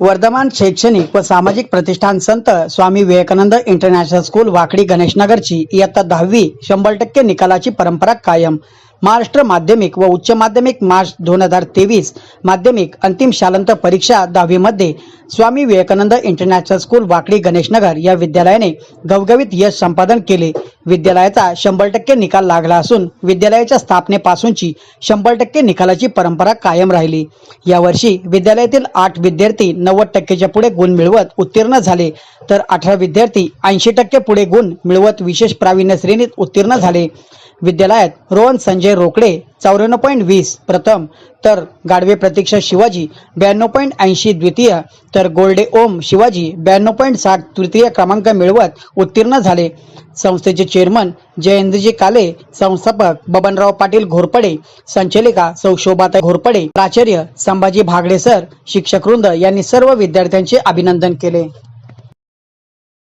वर्धमान शैक्षणिक व सामाजिक प्रतिष्ठान संत स्वामी विवेकानंद इंटरनॅशनल स्कूल वाकडी गणेशनगरची इयत्ता दहावी शंभर टक्के निकालाची परंपरा कायम. महाराष्ट्र माध्यमिक व उच्च माध्यमिक मार्च दोन हजार तेवीस माध्यमिक अंतिम शालांत परीक्षा दहावीमध्ये स्वामी विवेकानंद इंटरनॅशनल स्कूल वाकडी गणेशनगर या विद्यालयाने गवगवीत यश संपादन केले. विद्यालयाचा शंभर टक्के निकाल लागला असून विद्यालयाच्या स्थापनेपासूनची शंभर टक्के निकालाची परंपरा कायम राहिली. यावर्षी विद्यालयातील आठ विद्यार्थी नव्वद टक्केच्या पुढे गुण मिळवत उत्तीर्ण झाले तर अठरा विद्यार्थी ऐंशी टक्के पुढे गुण मिळवत विशेष प्रावीण्य श्रेणीत उत्तीर्ण झाले. विद्यालयात रोहन संजय रोकडे चौऱ्याण्णव पॉईंट वीस प्रथम तर गाडवे प्रतीक्षा शिवाजी ब्याण्णव पॉईंट ऐंशी द्वितीय तर गोल्डे ओम शिवाजी ब्याण्णव पॉईंट साठ तृतीय क्रमांक मिळवत उत्तीर्ण झाले. संस्थेचे चेअरमन जयेंद्रजी काले संस्थापक बबनराव पाटील घोरपडे संचालिका सौ घोरपडे प्राचार्य संभाजी भागडे सर शिक्षकवृंद यांनी सर्व विद्यार्थ्यांचे अभिनंदन केले.